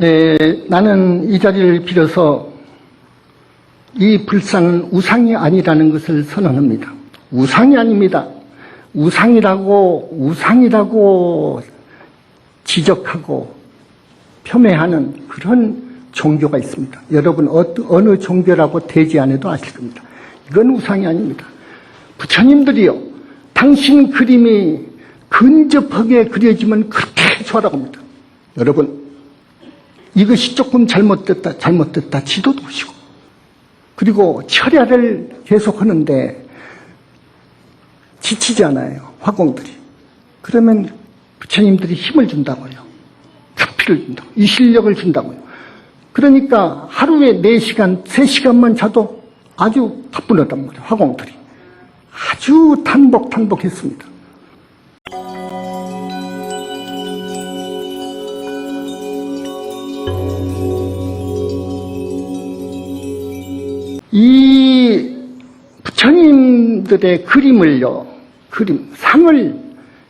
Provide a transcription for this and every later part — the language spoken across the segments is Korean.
에, 나는 이 자리를 빌어서 이 불상은 우상이 아니라는 것을 선언합니다. 우상이 아닙니다. 우상이라고, 우상이라고 지적하고 폄훼하는 그런 종교가 있습니다. 여러분, 어, 어느 종교라고 대지 않아도 아실 겁니다. 이건 우상이 아닙니다. 부처님들이요, 당신 그림이 근접하게 그려지면 그렇게 좋아라고 합니다. 여러분, 이것이 조금 잘못됐다, 잘못됐다, 지도도 오시고. 그리고 철야를 계속 하는데 지치지 않아요, 화공들이. 그러면 부처님들이 힘을 준다고요. cap피를 준다고. 이 실력을 준다고요. 그러니까 하루에 4시간, 3시간만 자도 아주 가뿐하단 말이에요, 화공들이. 아주 탄복, 탄복했습니다. 이 부처님들의 그림을요, 그림, 상을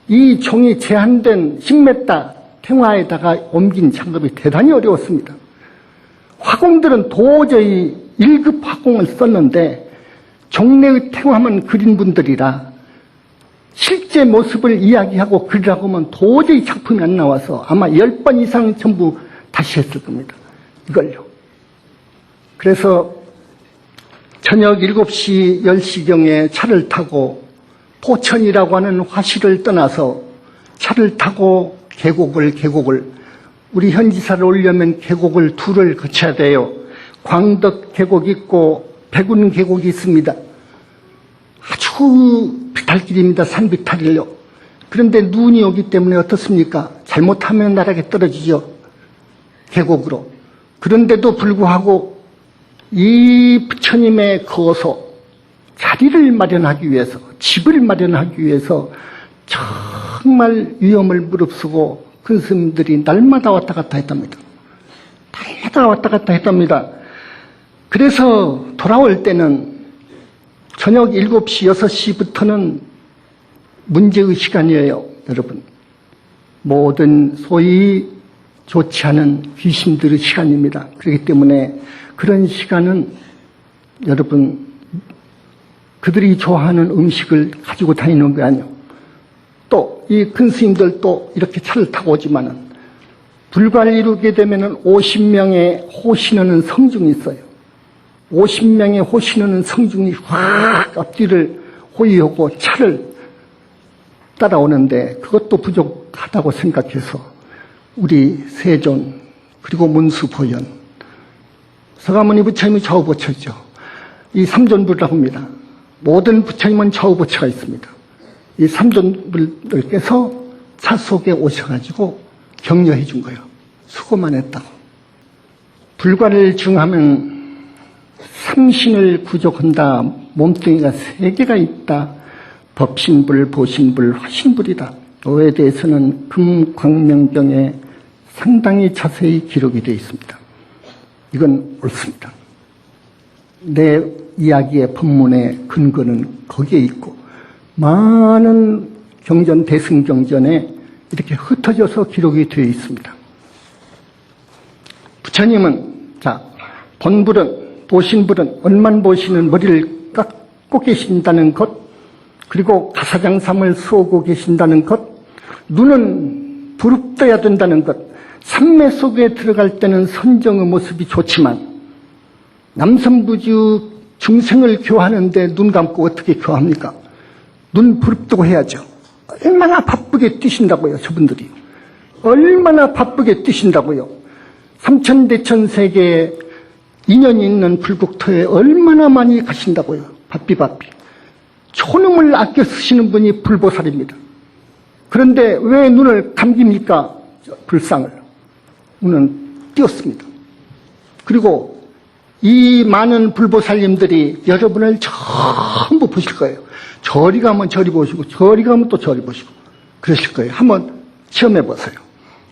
이 종이 제한된 10m 탱화에다가 옮긴 작업이 대단히 어려웠습니다. 화공들은 도저히 1급 화공을 썼는데 종래의 탱화만 그린 분들이라 실제 모습을 이야기하고 그리라고 하면 도저히 작품이 안 나와서 아마 10번 이상 전부 다시 했을 겁니다. 이걸요. 그래서 저녁 7시, 10시경에 차를 타고 포천이라고 하는 화실을 떠나서 차를 타고 계곡을, 계곡을, 우리 현지사를 오려면 계곡을 둘을 거쳐야 돼요. 광덕 계곡 있고 백운 계곡이 있습니다. 아주 비탈길입니다. 산비탈이요. 그런데 눈이 오기 때문에 어떻습니까? 잘못하면 나락에 떨어지죠. 계곡으로. 그런데도 불구하고 이 부처님의 거소, 자리를 마련하기 위해서, 집을 마련하기 위해서 정말 위험을 무릅쓰고 큰 스님들이 날마다 왔다 갔다 했답니다. 날마다 왔다 갔다 했답니다. 그래서 돌아올 때는 저녁 7시, 6시부터는 문제의 시간이에요, 여러분. 모든 소위 좋지 않은 귀신들의 시간입니다. 그렇기 때문에 그런 시간은 여러분 그들이 좋아하는 음식을 가지고 다니는 게 아니요. 또 이 큰 스님들도 이렇게 차를 타고 오지만은 불과를 이루게 되면은 50명의 호신하는 성중이 있어요. 50명의 호신하는 성중이 확 앞뒤를 호위하고 차를 따라오는데 그것도 부족하다고 생각해서 우리 세존 그리고 문수보현 서가모니 부처님이 좌우보처죠. 이 삼존불이라고 합니다. 모든 부처님은 좌우보처가 있습니다. 이 삼존불들께서 차 속에 오셔가지고 격려해 준 거예요. 수고만 했다고. 불과를 증하면 삼신을 구족한다. 몸뚱이가 세 개가 있다. 법신불, 보신불, 화신불이다. 너에 대해서는 금광명경에 상당히 자세히 기록이 되어 있습니다. 이건 옳습니다. 내 이야기의 본문의 근거는 거기에 있고 많은 경전 대승경전에 이렇게 흩어져서 기록이 되어 있습니다. 부처님은 자 본불은 보신불은 원만 보시는 머리를 깎고 계신다는 것 그리고 가사장삼을 쏘고 계신다는 것 눈은 부릅떠야 된다는 것 삼매 속에 들어갈 때는 선정의 모습이 좋지만 남성부주 중생을 교하는데 눈 감고 어떻게 교합니까? 눈 부릅뜨고 해야죠. 얼마나 바쁘게 뛰신다고요, 저분들이. 얼마나 바쁘게 뛰신다고요. 삼천대천 세계에 인연이 있는 불국토에 얼마나 많이 가신다고요. 바삐바삐. 초능을 아껴 쓰시는 분이 불보살입니다. 그런데 왜 눈을 감깁니까? 불상을. 눈은 띄었습니다. 그리고 이 많은 불보살님들이 여러분을 전부 보실 거예요. 저리 가면 저리 보시고, 저리 가면 또 저리 보시고, 그러실 거예요. 한번 시험해 보세요.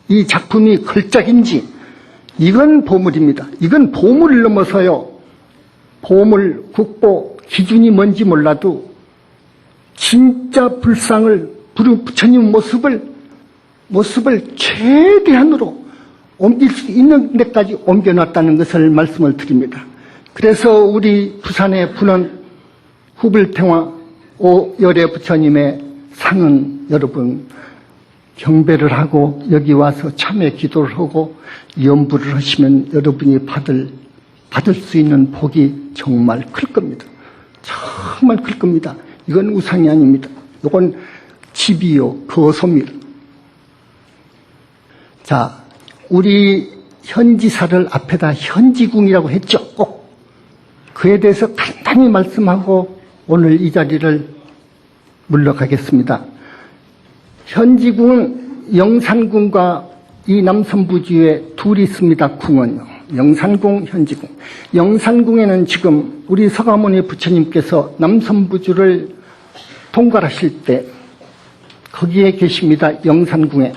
이 작품이 걸작인지, 이건 보물입니다. 이건 보물을 넘어서요. 보물, 국보, 기준이 뭔지 몰라도 진짜 불상을 부처님 모습을 모습을 최대한으로 옮길 수 있는 데까지 옮겨놨다는 것을 말씀을 드립니다. 그래서 우리 부산의 분원 후불평화 오열의 부처님의 상은 여러분 경배를 하고 여기 와서 참회 기도를 하고 연부를 하시면 여러분이 받을 받을 수 있는 복이 정말 클 겁니다. 정말 클 겁니다. 이건 우상이 아닙니다. 이건 집이요 거소입니다. 자, 우리 현지사를 앞에다 현지궁이라고 했죠. 꼭 그에 대해서 간단히 말씀하고 오늘 이 자리를 물러가겠습니다. 현지궁은 영산궁과 이 남선부지에 둘이 있습니다. 궁은요. 영산궁, 현지궁. 영산궁에는 지금 우리 서가모니 부처님께서 남선부주를 통과하실 때 거기에 계십니다. 영산궁에.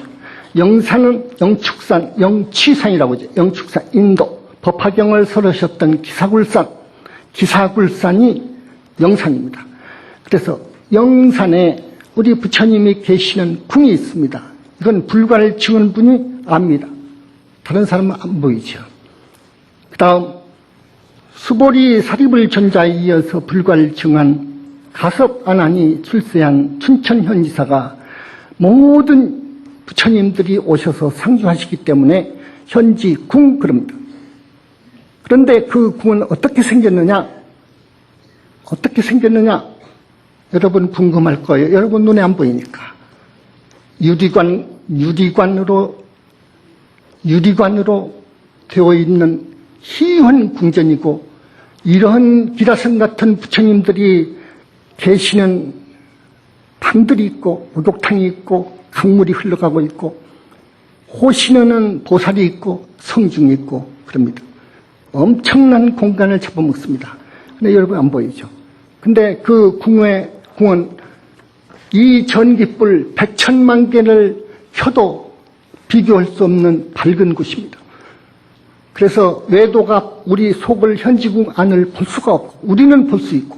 영산은 영축산, 영취산이라고 하죠. 영축산, 인도. 법화경을 설하셨던 기사굴산, 기사굴산이 영산입니다. 그래서 영산에 우리 부처님이 계시는 궁이 있습니다. 이건 불과를 지은 분이 압니다. 다른 사람은 안 보이죠. 그 다음, 수보리 사립을 전자에 이어서 불과를 증한 가섭 안안이 출세한 춘천현지사가 모든 부처님들이 오셔서 상주하시기 때문에 현지 궁 그럽니다. 그런데 그 궁은 어떻게 생겼느냐? 어떻게 생겼느냐? 여러분 궁금할 거예요. 여러분 눈에 안 보이니까. 유리관, 유리관으로, 유리관으로 되어 있는 희한 궁전이고, 이러한 기라성 같은 부처님들이 계시는 방들이 있고, 목욕탕이 있고, 강물이 흘러가고 있고, 호신하는 보살이 있고, 성중이 있고, 그럽니다. 엄청난 공간을 잡아먹습니다. 근데 여러분 안 보이죠? 근데 그 궁의, 궁은 이 전기불 백천만 개를 켜도 비교할 수 없는 밝은 곳입니다. 그래서 외도가 우리 속을 현지궁 안을 볼 수가 없고, 우리는 볼 수 있고,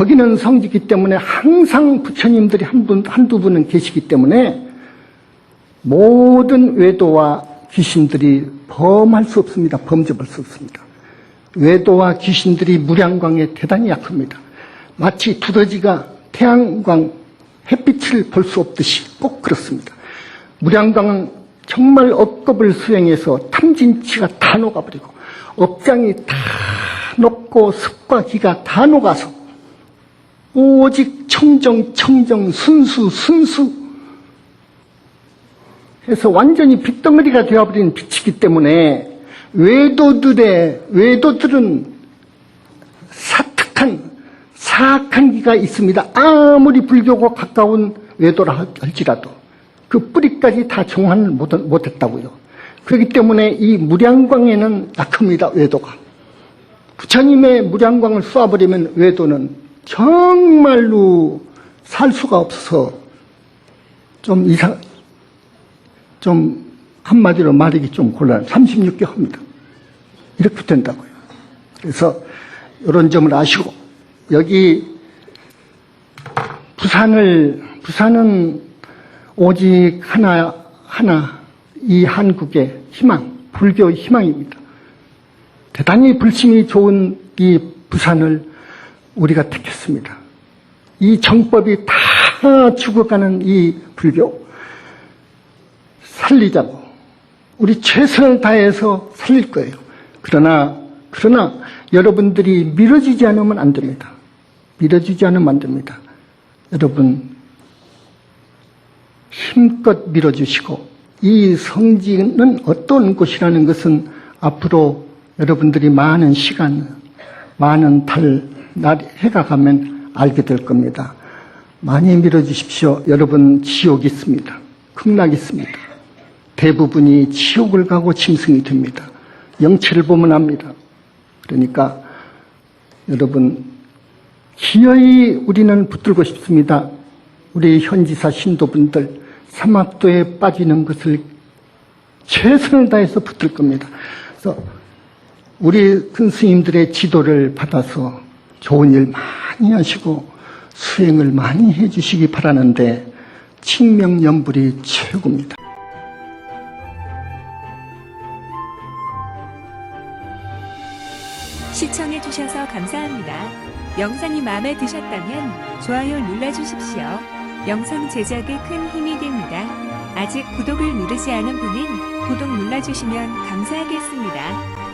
거기는 성지기 때문에 항상 부처님들이 한 분, 한두 분은 계시기 때문에 모든 외도와 귀신들이 범할 수 없습니다. 범접할 수 없습니다. 외도와 귀신들이 무량광에 대단히 약합니다. 마치 두더지가 태양광, 햇빛을 볼 수 없듯이 꼭 그렇습니다. 무량광은 정말 업급을 수행해서 탐진치가 다 녹아버리고 업장이 다 녹고 습과 기가 다 녹아서 오직 청정, 청정, 순수, 순수 해서 완전히 빗덩어리가 되어버린 빛이기 때문에 외도들의, 외도들은 사특한, 사악한 기가 있습니다. 아무리 불교고 가까운 외도라 할지라도 그 뿌리까지 다 정화를 못, 못했다고요. 그렇기 때문에 이 무량광에는 약합니다, 외도가. 부처님의 무량광을 쏘아버리면 외도는 정말로 살 수가 없어서 좀 이상, 좀 한마디로 말하기 좀 곤란. 36개 합니다. 이렇게 된다고요. 그래서 이런 점을 아시고 여기 부산을 부산은 오직 하나 하나 이 한국의 희망, 불교 희망입니다. 대단히 불심이 좋은 이 부산을 우리가 택했습니다. 이 정법이 다 죽어가는 이 불교 살리자고 우리 최선을 다해서 살릴 거예요. 그러나 그러나 여러분들이 밀어주지 않으면 안 됩니다. 밀어주지 않으면 안 됩니다. 여러분 힘껏 밀어주시고 이 성지는 어떤 곳이라는 것은 앞으로 여러분들이 많은 시간, 많은 달, 날, 해가 가면 알게 될 겁니다. 많이 밀어주십시오. 여러분 지옥 있습니다. 극락 있습니다. 대부분이 지옥을 가고 짐승이 됩니다. 영체를 보면 압니다. 그러니까 여러분 기어이 우리는 붙들고 싶습니다. 우리 현지사 신도분들 사막도에 빠지는 것을 최선을 다해서 붙들 겁니다. 그래서 우리 큰 스님들의 지도를 받아서 좋은 일 많이 하시고 수행을 많이 해주시기 바라는데 칭명연불이 최고입니다. 시청해주셔서 감사합니다. 영상이 마음에 드셨다면 좋아요 눌러주십시오. 영상 제작에 큰 힘이 됩니다. 아직 구독을 누르지 않은 분은 구독 눌러주시면 감사하겠습니다.